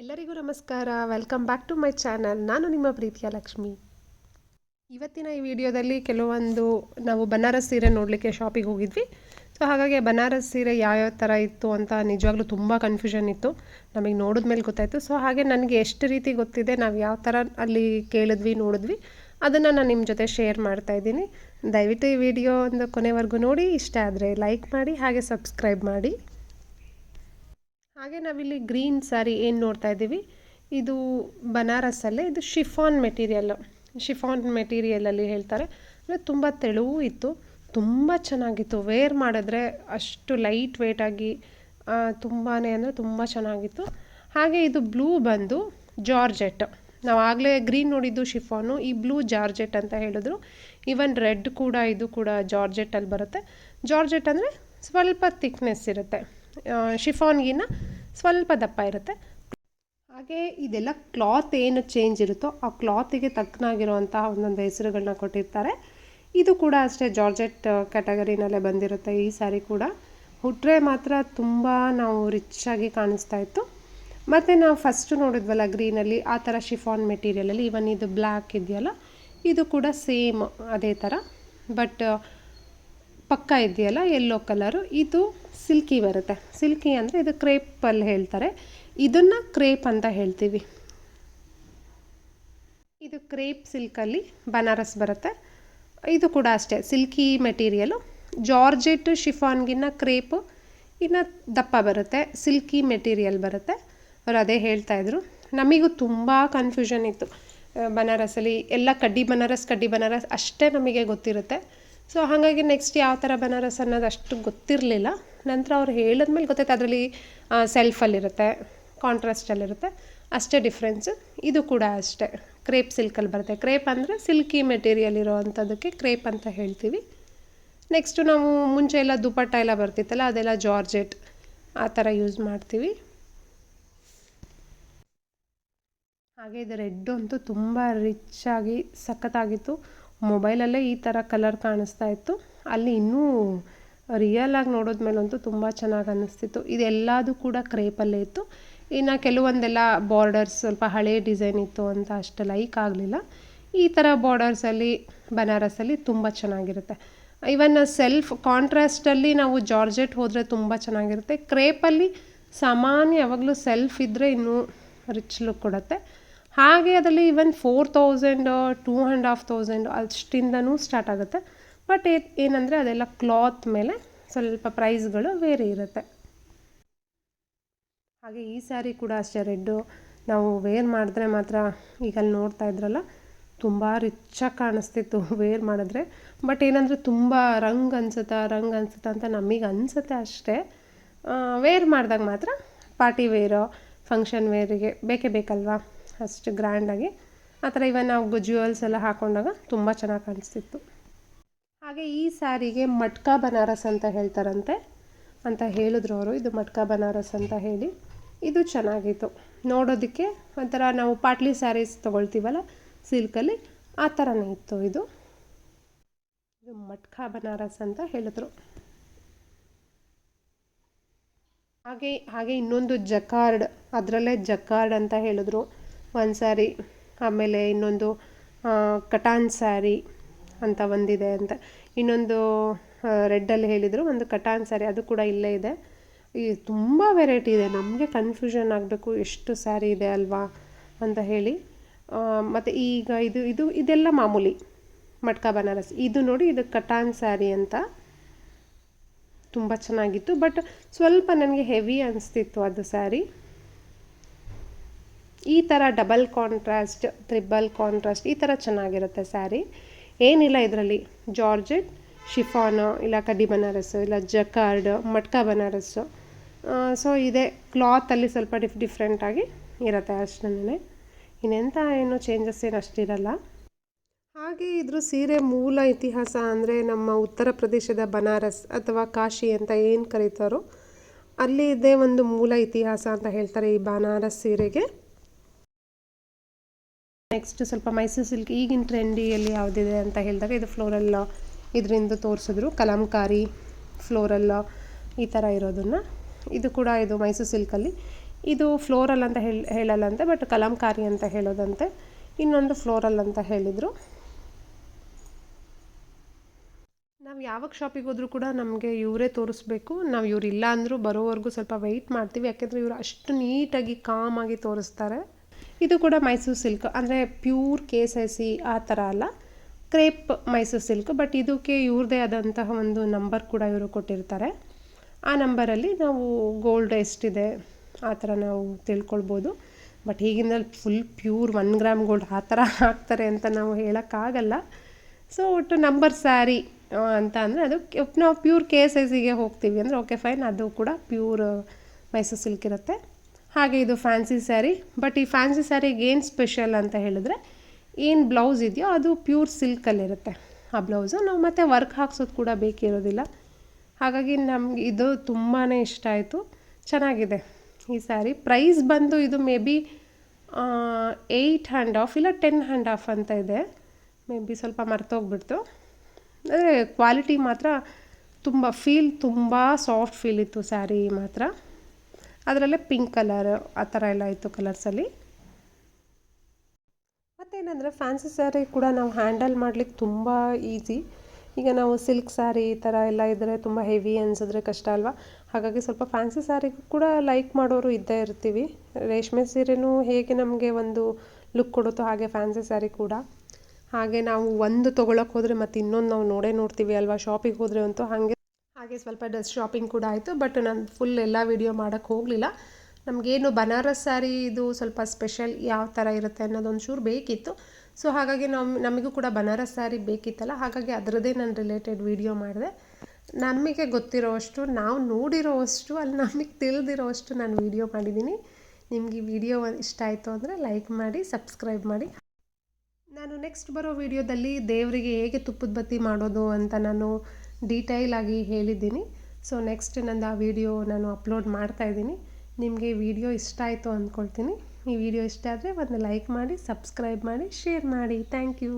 ಎಲ್ಲರಿಗೂ ನಮಸ್ಕಾರ. Welcome back to my channel ನಾನು ನಿಮ್ಮ ಪ್ರೀತಿಯ ಲಕ್ಷ್ಮಿ. ಇವತ್ತಿನ ಈ ವಿಡಿಯೋದಲ್ಲಿ ಕೆಲವೊಂದು ನಾವು ಬನಾರಸ್ ಸೀರೆ ನೋಡಲಿಕ್ಕೆ ಶಾಪಿಗೆ ಹೋಗಿದ್ವಿ. ಸೊ ಹಾಗಾಗಿ ಬನಾರಸ್ ಸೀರೆ ಯಾವ್ಯಾವ ಥರ ಇತ್ತು ಅಂತ ನಿಜವಾಗ್ಲೂ ತುಂಬ ಕನ್ಫ್ಯೂಷನ್ ಇತ್ತು. ನಮಗೆ ನೋಡಿದ ಮೇಲೆ ಗೊತ್ತಾಯಿತು. ಸೊ ಹಾಗೆ ನನಗೆ ಎಷ್ಟು ರೀತಿ ಗೊತ್ತಿದೆ, ನಾವು ಯಾವ ಥರ ಅಲ್ಲಿ ಕೇಳಿದ್ವಿ, ನೋಡಿದ್ವಿ, ಅದನ್ನು ನಾನು ನಿಮ್ಮ ಜೊತೆ ಶೇರ್ ಮಾಡ್ತಾ ಇದ್ದೀನಿ. ದಯವಿಟ್ಟು ಈ ವಿಡಿಯೋ ಒಂದು ಕೊನೆವರೆಗೂ ನೋಡಿ. ಇಷ್ಟ ಆದರೆ ಲೈಕ್ ಮಾಡಿ, ಹಾಗೆ ಸಬ್ಸ್ಕ್ರೈಬ್ ಮಾಡಿ. ಹಾಗೆ ನಾವಿಲ್ಲಿ ಗ್ರೀನ್ ಸ್ಯಾರಿ ಏನು ನೋಡ್ತಾ ಇದ್ದೀವಿ? ಇದು ಬನಾರಸಲ್ಲೇ, ಇದು ಶಿಫಾನ್ ಮೆಟೀರಿಯಲ್. ಶಿಫಾನ್ ಮೆಟೀರಿಯಲಲ್ಲಿ ಹೇಳ್ತಾರೆ. ಅಂದರೆ ತುಂಬ ತೆಳುವು ಇತ್ತು. ತುಂಬ ಚೆನ್ನಾಗಿತ್ತು. ವೇರ್ ಮಾಡಿದ್ರೆ ಅಷ್ಟು ಲೈಟ್ ವೇಟಾಗಿ ತುಂಬಾ ಅಂದರೆ ತುಂಬ ಚೆನ್ನಾಗಿತ್ತು. ಹಾಗೆ ಇದು ಬ್ಲೂ ಬಂದು ಜಾರ್ಜೆಟ್. ನಾವು ಆಗಲೇ ಗ್ರೀನ್ ನೋಡಿದ್ದು ಶಿಫಾನು. ಈ ಬ್ಲೂ ಜಾರ್ಜೆಟ್ ಅಂತ ಹೇಳಿದ್ರು. ಈವನ್ ರೆಡ್ ಕೂಡ, ಇದು ಕೂಡ ಜಾರ್ಜೆಟ್ಟಲ್ಲಿ ಬರುತ್ತೆ. ಜಾರ್ಜೆಟ್ ಅಂದರೆ ಸ್ವಲ್ಪ ಥಿಕ್ನೆಸ್ ಇರುತ್ತೆ. ಶಿಫಾನ್ಗಿನ್ನ ಸ್ವಲ್ಪ ದಪ್ಪ ಇರುತ್ತೆ. ಹಾಗೆ ಇದೆಲ್ಲ ಕ್ಲಾತ್ ಏನು ಚೇಂಜ್ ಇರುತ್ತೋ ಆ ಕ್ಲಾತಿಗೆ ತಕ್ಕನಾಗಿರುವಂತಹ ಒಂದೊಂದು ಹೆಸರುಗಳನ್ನ ಕೊಟ್ಟಿರ್ತಾರೆ. ಇದು ಕೂಡ ಅಷ್ಟೇ ಜಾರ್ಜೆಟ್ ಕ್ಯಾಟಗರಿನಲ್ಲೇ ಬಂದಿರುತ್ತೆ ಈ ಸಾರಿ ಕೂಡ. ಹುಟ್ಟರೆ ಮಾತ್ರ ತುಂಬ ನಾವು ರಿಚ್ ಆಗಿ ಕಾಣಿಸ್ತಾ ಇತ್ತು. ಮತ್ತು ನಾವು ಫಸ್ಟ್ ನೋಡಿದ್ವಲ್ಲ ಗ್ರೀನಲ್ಲಿ ಆ ಥರ ಶಿಫಾನ್ ಮೆಟೀರಿಯಲಲ್ಲಿ ಇವನ್ ಇದು ಬ್ಲ್ಯಾಕ್ ಇದೆಯಲ್ಲ, ಇದು ಕೂಡ ಸೇಮ್ ಅದೇ ಥರ ಬಟ್ ಪಕ್ಕ ಇದೆಯಲ್ಲ ಯೆಲ್ಲೋ ಕಲರು ಇದು ಸಿಲ್ಕಿ ಬರುತ್ತೆ. ಸಿಲ್ಕಿ ಅಂದರೆ ಇದು ಕ್ರೇಪಲ್ಲಿ ಹೇಳ್ತಾರೆ. ಇದನ್ನು ಕ್ರೇಪ್ ಅಂತ ಹೇಳ್ತೀವಿ. ಇದು ಕ್ರೇಪ್ ಸಿಲ್ಕಲ್ಲಿ ಬನಾರಸ್ ಬರುತ್ತೆ. ಇದು ಕೂಡ ಅಷ್ಟೇ ಸಿಲ್ಕಿ ಮೆಟೀರಿಯಲು ಜಾರ್ಜೆಟ್ ಶಿಫಾನ್ಗಿನ್ನ ಕ್ರೇಪು ಇನ್ನು ದಪ್ಪ ಬರುತ್ತೆ. ಸಿಲ್ಕಿ ಮೆಟೀರಿಯಲ್ ಬರುತ್ತೆ. ಅವರು ಅದೇ ಹೇಳ್ತಾಯಿದ್ರು ನಮಗೂ ತುಂಬ ಕನ್ಫ್ಯೂಷನ್ ಇತ್ತು. ಬನಾರಸಲ್ಲಿ ಎಲ್ಲ ಕಡ್ಡಿ ಬನಾರಸ್ ಕಡ್ಡಿ ಬನಾರಸ್ ಅಷ್ಟೇ ನಮಗೆ ಗೊತ್ತಿರುತ್ತೆ. ಸೊ ಹಾಗಾಗಿ ನೆಕ್ಸ್ಟ್ ಯಾವ ಥರ ಬನಾರಸ್ ಅನ್ನೋದು ಅಷ್ಟು ಗೊತ್ತಿರಲಿಲ್ಲ. ನಂತರ ಅವ್ರು ಹೇಳಿದ್ಮೇಲೆ ಗೊತ್ತಾಯ್ತು, ಅದರಲ್ಲಿ ಸೆಲ್ಫಲ್ಲಿರುತ್ತೆ ಕಾಂಟ್ರಾಸ್ಟಲ್ಲಿರುತ್ತೆ ಅಷ್ಟೇ ಡಿಫ್ರೆನ್ಸು ಇದು ಕೂಡ ಅಷ್ಟೇ. ಕ್ರೇಪ್ ಸಿಲ್ಕಲ್ಲಿ ಬರುತ್ತೆ. ಕ್ರೇಪ್ ಅಂದರೆ ಸಿಲ್ಕಿ ಮೆಟೀರಿಯಲ್ ಇರೋವಂಥದ್ದಕ್ಕೆ ಕ್ರೇಪ್ ಅಂತ ಹೇಳ್ತೀವಿ. ನೆಕ್ಸ್ಟು ನಾವು ಮುಂಚೆ ಎಲ್ಲ ದುಪಟ್ಟ ಎಲ್ಲ ಬರ್ತಿತ್ತಲ್ಲ, ಅದೆಲ್ಲ ಜಾರ್ಜೆಟ್ ಆ ಥರ ಯೂಸ್ ಮಾಡ್ತೀವಿ. ಹಾಗೆ ಇದು ರೆಡ್ ಅಂತೂ ತುಂಬ ರಿಚ್ ಆಗಿ ಸಖತ್ತಾಗಿತ್ತು. ಮೊಬೈಲಲ್ಲೇ ಈ ಥರ ಕಲರ್ ಕಾಣಿಸ್ತಾ ಇತ್ತು. ಅಲ್ಲಿ ಇನ್ನೂ ರಿಯಲಾಗಿ ನೋಡೋದ್ಮೇಲಂತೂ ತುಂಬ ಚೆನ್ನಾಗಿ ಅನ್ನಿಸ್ತಿತ್ತು. ಇದೆಲ್ಲದೂ ಕೂಡ ಕ್ರೇಪಲ್ಲೇ ಇತ್ತು. ಇನ್ನು ಕೆಲವೊಂದೆಲ್ಲ ಬಾರ್ಡರ್ಸ್ ಸ್ವಲ್ಪ ಹಳೆ ಡಿಸೈನ್ ಇತ್ತು ಅಂತ ಅಷ್ಟು ಲೈಕ್ ಆಗಲಿಲ್ಲ. ಈ ಥರ ಬಾರ್ಡರ್ಸಲ್ಲಿ ಬನಾರಸಲ್ಲಿ ತುಂಬ ಚೆನ್ನಾಗಿರುತ್ತೆ. ಇವನ್ ಸೆಲ್ಫ್ ಕಾಂಟ್ರಾಸ್ಟಲ್ಲಿ ನಾವು ಜಾರ್ಜೆಟ್ ಹೋದರೆ ತುಂಬ ಚೆನ್ನಾಗಿರುತ್ತೆ. ಕ್ರೇಪಲ್ಲಿ ಸಾಮಾನ್ಯ ಯಾವಾಗಲೂ ಸೆಲ್ಫ್ ಇದ್ದರೆ ಇನ್ನೂ ರಿಚ್ ಲುಕ್ ಕೊಡುತ್ತೆ. ಹಾಗೆ ಅದರಲ್ಲಿ even four thousand two and half thousand ಅಷ್ಟಿಂದನೂ start ಆಗುತ್ತೆ. ಬಟ್ ಏನಂದರೆ ಅದೆಲ್ಲ ಕ್ಲಾತ್ ಮೇಲೆ ಸ್ವಲ್ಪ ಪ್ರೈಸ್ಗಳು ಬೇರೆ ಇರುತ್ತೆ. ಹಾಗೆ ಈ ಸ್ಯಾರಿ ಕೂಡ ಅಷ್ಟೇ ರೆಡ್ಡು ನಾವು ವೇರ್ ಮಾಡಿದ್ರೆ ಮಾತ್ರ ಈಗ ಅಲ್ಲಿ ನೋಡ್ತಾ ಇದ್ರಲ್ಲ, ತುಂಬ ರಿಚ್ಚಾಗಿ ಕಾಣಿಸ್ತಿತ್ತು ವೇರ್ ಮಾಡಿದ್ರೆ. ಬಟ್ ಏನಂದರೆ ತುಂಬ ರಂಗ್ ಅನ್ಸುತ್ತಾ ರಂಗ್ ಅನ್ಸುತ್ತಾ ಅಂತ ನಮಗೆ ಅನಿಸುತ್ತೆ ಅಷ್ಟೇ. ವೇರ್ ಮಾಡಿದಾಗ ಮಾತ್ರ ಪಾರ್ಟಿ ವೇರು ಫಂಕ್ಷನ್ ವೇರಿಗೆ ಬೇಕೇ ಬೇಕಲ್ವಾ? ಅಷ್ಟು ಗ್ರ್ಯಾಂಡಾಗಿ ಆ ಥರ ಇವನ್ ನಾವು ಜ್ಯುವೆಲ್ಸ್ ಎಲ್ಲ ಹಾಕೊಂಡಾಗ ತುಂಬ ಚೆನ್ನಾಗಿ ಕಾಣಿಸ್ತಿತ್ತು. ಹಾಗೆ ಈ ಸ್ಯಾರಿಗೆ ಮಟ್ಕಾ ಬನಾರಸ್ ಅಂತ ಹೇಳ್ತಾರಂತೆ ಅಂತ ಹೇಳಿದ್ರು ಅವರು. ಇದು ಮಟ್ಕಾ ಬನಾರಸ್ ಅಂತ ಹೇಳಿ ಇದು ಚೆನ್ನಾಗಿತ್ತು. ನೋಡೋದಕ್ಕೆ ಒಂಥರ ನಾವು ಪಾಟ್ಲಿ ಸ್ಯಾರೀಸ್ ತೊಗೊಳ್ತೀವಲ್ಲ ಸಿಲ್ಕಲ್ಲಿ ಆ ಥರನೇ ಇತ್ತು ಇದು. ಇದು ಮಟ್ಕಾ ಬನಾರಸ್ ಅಂತ ಹೇಳಿದ್ರು. ಹಾಗೆ ಹಾಗೆ ಇನ್ನೊಂದು ಜಕಾರ್ಡ್, ಅದರಲ್ಲೇ ಜಕಾರ್ಡ್ ಅಂತ ಹೇಳಿದ್ರು. ಒಂದು ಸ್ಯಾರಿ ಆಮೇಲೆ ಇನ್ನೊಂದು ಕಟಾನ್ ಸ್ಯಾರಿ ಅಂತ ಒಂದಿದೆ ಅಂತ. ಇನ್ನೊಂದು ರೆಡ್ಡಲ್ಲಿ ಹೇಳಿದರು, ಒಂದು ಕಟಾನ್ ಸ್ಯಾರಿ ಅದು ಕೂಡ ಇಲ್ಲೇ ಇದೆ. ಈ ತುಂಬ ವೆರೈಟಿ ಇದೆ. ನಮಗೆ ಕನ್ಫ್ಯೂಷನ್ ಆಗಬೇಕು, ಎಷ್ಟು ಸ್ಯಾರಿ ಇದೆ ಅಲ್ವಾ ಅಂತ ಹೇಳಿ. ಮತ್ತು ಈಗ ಇದು ಇದು, ಇದೆಲ್ಲ ಮಾಮೂಲಿ, ಮಟ್ಕಾ ಬನಾರಸ್. ಇದು ನೋಡಿ, ಇದು ಕಟಾನ್ ಸ್ಯಾರಿ ಅಂತ ತುಂಬ ಚೆನ್ನಾಗಿತ್ತು. ಬಟ್ ಸ್ವಲ್ಪ ನನಗೆ ಹೆವಿ ಅನಿಸ್ತಿತ್ತು ಅದು ಸ್ಯಾರಿ ಈ ಥರ ಡಬಲ್ ಕಾಂಟ್ರಾಸ್ಟ್ ತ್ರಿಬಲ್ ಕಾಂಟ್ರಾಸ್ಟ್ ಈ ಥರ ಚೆನ್ನಾಗಿರುತ್ತೆ ಸ್ಯಾರಿ ಏನಿಲ್ಲ ಇದರಲ್ಲಿ. ಜಾರ್ಜೆಟ್ ಶಿಫಾನು ಇಲ್ಲ ಕಡ್ಡಿ ಬನಾರಸ್ಸು ಇಲ್ಲ ಜಕಾರ್ಡ್ ಮಟ್ಕ ಬನಾರಸ್ಸು ಸೊ ಇದೆ. ಕ್ಲಾತಲ್ಲಿ ಸ್ವಲ್ಪ ಡಿಫ್ ಡಿಫ್ರೆಂಟಾಗಿ ಇರುತ್ತೆ ಅಷ್ಟೇ ಇನ್ನೆಂಥ ಏನು ಚೇಂಜಸ್ ಏನು ಅಷ್ಟಿರಲ್ಲ. ಹಾಗೆ ಇದ್ರ ಸೀರೆ ಮೂಲ ಇತಿಹಾಸ ಅಂದರೆ ನಮ್ಮ ಉತ್ತರ ಪ್ರದೇಶದ ಬನಾರಸ್ ಅಥವಾ ಕಾಶಿ ಅಂತ ಏನು ಕರೀತಾರೋ ಅಲ್ಲಿ ಇದೇ ಒಂದು ಮೂಲ ಇತಿಹಾಸ ಅಂತ ಹೇಳ್ತಾರೆ ಈ ಬನಾರಸ್ ಸೀರೆಗೆ. ನೆಕ್ಸ್ಟ್ ಸ್ವಲ್ಪ ಮೈಸೂರು ಸಿಲ್ಕ್ ಈಗಿನ ಟ್ರೆಂಡಿಯಲ್ಲಿ ಯಾವುದಿದೆ ಅಂತ ಹೇಳಿದಾಗ ಇದು ಫ್ಲೋರಲ್ ಇದರಿಂದ ತೋರಿಸಿದ್ರು. ಕಲಂಕಾರಿ ಫ್ಲೋರಲ್ ಈ ಥರ ಇರೋದನ್ನು. ಇದು ಕೂಡ ಇದು ಮೈಸೂರು ಸಿಲ್ಕಲ್ಲಿ ಇದು ಫ್ಲೋರಲ್ ಅಂತ ಹೇಳಿ, ಹೇಳಲ್ಲಂತೆ ಬಟ್ ಕಲಂಕಾರಿ ಅಂತ ಹೇಳೋದಂತೆ. ಇನ್ನೊಂದು ಫ್ಲೋರಲ್ ಅಂತ ಹೇಳಿದರು. ನಾವು ಯಾವಾಗ ಶಾಪಿಗೆ ಹೋದರೂ ಕೂಡ ನಮಗೆ ಇವರೇ ತೋರಿಸ್ಬೇಕು. ನಾವು ಇವ್ರು ಇಲ್ಲ ಅಂದರೂ ಬರೋವರೆಗೂ ಸ್ವಲ್ಪ ವೆಯ್ಟ್ ಮಾಡ್ತೀವಿ. ಯಾಕೆಂದರೆ ಇವರು ಅಷ್ಟು ನೀಟಾಗಿ ಕಾಮಾಗಿ ತೋರಿಸ್ತಾರೆ. ಇದು ಕೂಡ ಮೈಸೂರು ಸಿಲ್ಕ್. ಅಂದರೆ ಪ್ಯೂರ್ ಕೇಸಸಿ ಆ ಥರ ಅಲ್ಲ. ಕ್ರೇಪ್ ಮೈಸೂರು ಸಿಲ್ಕ್, ಬಟ್ ಇದಕ್ಕೆ ಇವ್ರದೇ ಆದಂತಹ ಒಂದು ನಂಬರ್ ಕೂಡ ಇವರು ಕೊಟ್ಟಿರ್ತಾರೆ. ಆ ನಂಬರಲ್ಲಿ ನಾವು ಗೋಲ್ಡ್ ಎಷ್ಟಿದೆ ಆ ಥರ ನಾವು ತಿಳ್ಕೊಳ್ಬೋದು. But ಈಗಿನಲ್ಲಿ full pure one gram gold ಆ ಥರ ಹಾಕ್ತಾರೆ ಅಂತ ನಾವು ಹೇಳೋಕ್ಕಾಗಲ್ಲ. ಸೊ ಒಟ್ಟು ನಂಬರ್ ಸ್ಯಾರಿ ಅಂತ ಅಂದರೆ ಅದು ನಾವು ಪ್ಯೂರ್ ಕೆ ಸೈಜಿಗೆ ಹೋಗ್ತೀವಿ. ಅಂದರೆ ಓಕೆ, ಫೈನ್. ಅದು ಕೂಡ ಪ್ಯೂರ್ ಮೈಸೂರು ಸಿಲ್ಕ್ ಇರುತ್ತೆ. ಹಾಗೆ ಇದು ಫ್ಯಾನ್ಸಿ ಸ್ಯಾರಿ ಬಟ್ ಈ ಫ್ಯಾನ್ಸಿ ಸ್ಯಾರಿಗೆ ಏನು ಸ್ಪೆಷಲ್ ಅಂತ ಹೇಳಿದ್ರೆ, ಏನು ಬ್ಲೌಸ್ ಇದೆಯೋ ಅದು ಪ್ಯೂರ್ ಸಿಲ್ಕಲ್ಲಿರುತ್ತೆ ಆ ಬ್ಲೌಸು ನಾವು ಮತ್ತೆ ವರ್ಕ್ ಹಾಕ್ಸೋದು ಕೂಡ ಬೇಕಿರೋದಿಲ್ಲ. ಹಾಗಾಗಿ ನಮ್ಗೆ ಇದು ತುಂಬಾ ಇಷ್ಟ ಆಯಿತು. ಚೆನ್ನಾಗಿದೆ ಈ ಸ್ಯಾರಿ ಪ್ರೈಸ್ ಬಂದು ಇದು may be eight and half ಇಲ್ಲ ಟೆನ್ ಹ್ಯಾಂಡ್ ಆಫ್ ಅಂತ ಇದೆ. ಮೇ ಬಿ ಸ್ವಲ್ಪ ಮರ್ತೋಗ್ಬಿಡ್ತು. ಅಂದರೆ ಕ್ವಾಲಿಟಿ ಮಾತ್ರ ತುಂಬ ಫೀಲ್ ತುಂಬ ಸಾಫ್ಟ್ ಫೀಲ್ ಇತ್ತು ಸ್ಯಾರಿ ಮಾತ್ರ. ಅದರಲ್ಲೇ ಪಿಂಕ್ ಕಲರ್ ಆ ಥರ ಎಲ್ಲ ಇತ್ತು ಕಲರ್ಸಲ್ಲಿ ಮತ್ತೇನಂದರೆ ಫ್ಯಾನ್ಸಿ ಸ್ಯಾರಿ ಕೂಡ ನಾವು ಹ್ಯಾಂಡಲ್ ಮಾಡ್ಲಿಕ್ಕೆ ತುಂಬ ಈಸಿ ಈಗ ನಾವು ಸಿಲ್ಕ್ ಸ್ಯಾರಿ ಈ ಥರ ಎಲ್ಲ ಇದ್ದರೆ ತುಂಬ ಹೆವಿ ಅನಿಸಿದ್ರೆ ಕಷ್ಟ ಅಲ್ವಾ? ಹಾಗಾಗಿ ಸ್ವಲ್ಪ ಫ್ಯಾನ್ಸಿ ಸ್ಯಾರಿಗೂ ಕೂಡ ಲೈಕ್ ಮಾಡೋರು ಇದ್ದೇ ಇರ್ತೀವಿ. ರೇಷ್ಮೆ ಸೀರೆನೂ ಹೇಗೆ ನಮಗೆ ಒಂದು ಲುಕ್ ಕೊಡುತ್ತೋ ಹಾಗೆ ಫ್ಯಾನ್ಸಿ ಸ್ಯಾರಿ ಕೂಡ. ಹಾಗೆ ನಾವು ಒಂದು ತೊಗೊಳಕ್ಕೆ ಹೋದರೆ ಮತ್ತು ಇನ್ನೊಂದು ನಾವು ನೋಡೇ ನೋಡ್ತೀವಿ ಅಲ್ವಾ? ಶಾಪಿಗೆ ಹೋದರೆ ಅಂತೂ ಹಾಗೆ ಹಾಗೆ ಸ್ವಲ್ಪ ಡ್ರೆಸ್ ಶಾಪಿಂಗ್ ಕೂಡ ಆಯಿತು ಬಟ್ ನಾನು ಫುಲ್ ಎಲ್ಲ ವೀಡಿಯೋ ಮಾಡೋಕ್ಕೆ ಹೋಗಲಿಲ್ಲ. ನಮಗೇನು ಬನಾರಸ್ ಸ್ಯಾರಿ ಇದು ಸ್ವಲ್ಪ ಸ್ಪೆಷಲ್ ಯಾವ ಥರ ಇರುತ್ತೆ ಅನ್ನೋದೊಂದು ಚೂರು ಬೇಕಿತ್ತು. ಸೊ ಹಾಗಾಗಿ ನಮ್ಮ ನಮಗೂ ಕೂಡ ಬನಾರಸ್ ಸ್ಯಾರಿ ಬೇಕಿತ್ತಲ್ಲ, ಹಾಗಾಗಿ ಅದರದ್ದೇ ನಾನು ರಿಲೇಟೆಡ್ ವೀಡಿಯೋ ಮಾಡಿದೆ. ನಮಗೆ ಗೊತ್ತಿರೋವಷ್ಟು, ನಾವು ನೋಡಿರೋವಷ್ಟು, ಅಲ್ಲಿ ನಮಗೆ ತಿಳಿದಿರೋವಷ್ಟು ನಾನು ವೀಡಿಯೋ ಮಾಡಿದ್ದೀನಿ ನಿಮಗೆ ವಿಡಿಯೋ ಇಷ್ಟ ಆಯಿತು ಅಂದರೆ ಲೈಕ್ ಮಾಡಿ ಸಬ್ಸ್ಕ್ರೈಬ್ ಮಾಡಿ. ನಾನು ನೆಕ್ಸ್ಟ್ ಬರೋ ವಿಡಿಯೋದಲ್ಲಿ ದೇವರಿಗೆ ಹೇಗೆ ತುಪ್ಪದ ಬತ್ತಿ ಮಾಡೋದು ಅಂತ ನಾನು ಡೀಟೈಲ್ ಆಗಿ ಹೇಳಿದ್ದೀನಿ. ಸೊ ನೆಕ್ಸ್ಟ್ ನಂದು ಆ ವಿಡಿಯೋ ನಾನು ಅಪ್ಲೋಡ್ ಮಾಡ್ತಾ ಇದ್ದೀನಿ. ನಿಮಗೆ ವಿಡಿಯೋ ಇಷ್ಟ ಆಯಿತು ಅಂದ್ಕೊಳ್ತೀನಿ. ಈ ವಿಡಿಯೋ ಇಷ್ಟ ಆದರೆ ಒಂದು ಲೈಕ್ ಮಾಡಿ ಸಬ್ಸ್ಕ್ರೈಬ್ ಮಾಡಿ ಶೇರ್ ಮಾಡಿ. Thank you